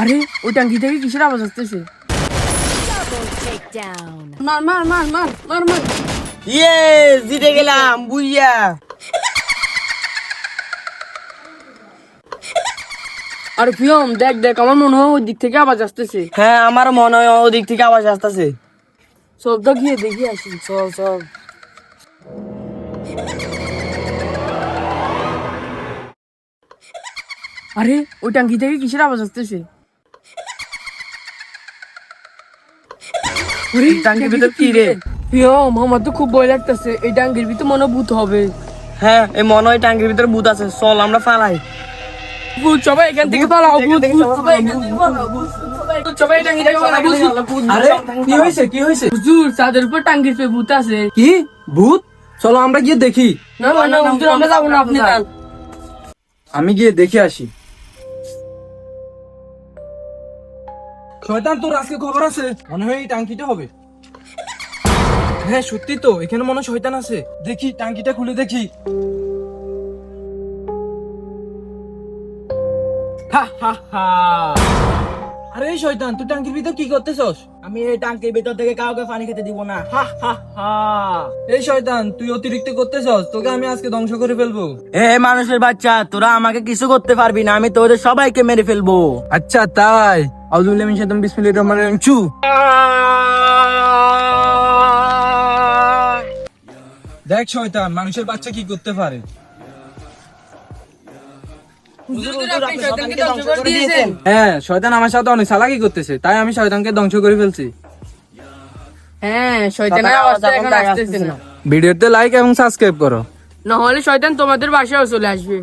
আরে ওই ট্যাঙ্কি থেকে কিসের আওয়াজ আসতেছে? মার মার মার মার মার মার। ইয়ে জিতে গেলাম বুইয়া। আর প্রিয়ম দেখ দেখ আমার মনে হয় ওই দিক থেকে আওয়াজ আসতেছে। হ্যাঁ আমার মনে হয় ওদিক থেকে আওয়াজ আসতেছে। চল তো গিয়ে দেখি আসি চল চল। আরে ওই ট্যাঙ্কি থেকে কিসের আওয়াজ আসতেছে? ভিতর কি রে? আমার তো খুব ভয় লাগতেছে। এই ভিতর মনে ভূত হবে। হ্যাঁ এই মনে হয় ভিতরে ভূত আছে। চল আমরা পালাই। ভূত সবাই এখান থেকে পালাও ভূত সবাই এখান থেকে পালাও ভূত কি ভূত চলো আমরা গিয়ে দেখি। না না না আমরা যাব না আপনি আমি গিয়ে দেখে আসি। শয়তান, তোর আজকে খবর আছে? মনে হয় এই টাঙ্কিটা হবে। হ্যাঁ সত্যি তো, এখানে মনে হয় শয়তান আছে। দেখি, টাঙ্কিটা খুলে দেখি। হা হা হা। আরে শয়তান তুই টাঙ্কির ভিতর কি করতেছস? আমি এই ট্যাঙ্কির ভিতর থেকে কাউকে পানি খেতে দিব না। হা হা হা। এই শয়তান তুই অতিরিক্ত করতেছস? তোকে আমি আজকে ধ্বংস করে ফেলব। এ মানুষের বাচ্চা তোরা আমাকে কিছু করতে পারবি না আমি তোদের সবাইকে মেরে ফেলব। আচ্ছা তাই। আউযুবিল্লাহি মিনাশ শাইতানির বিসমিল্লাহির রহমানির রহিম। চু দেখ শয়তান মানুষের বাচ্চা কি করতে পারে হ্যাঁ শয়তান আমার সাথে অনেক চালাকি করতেছে তাই আমি শয়তানকে ধ্বংস করে ফেলছি। হ্যাঁ শয়তানের আওয়াজটা এখন আসতেছে না। ভিডিওতে লাইক এবং সাবস্ক্রাইব করো। না হলে শয়তান তোমাদের বাসায় চলে আসবে।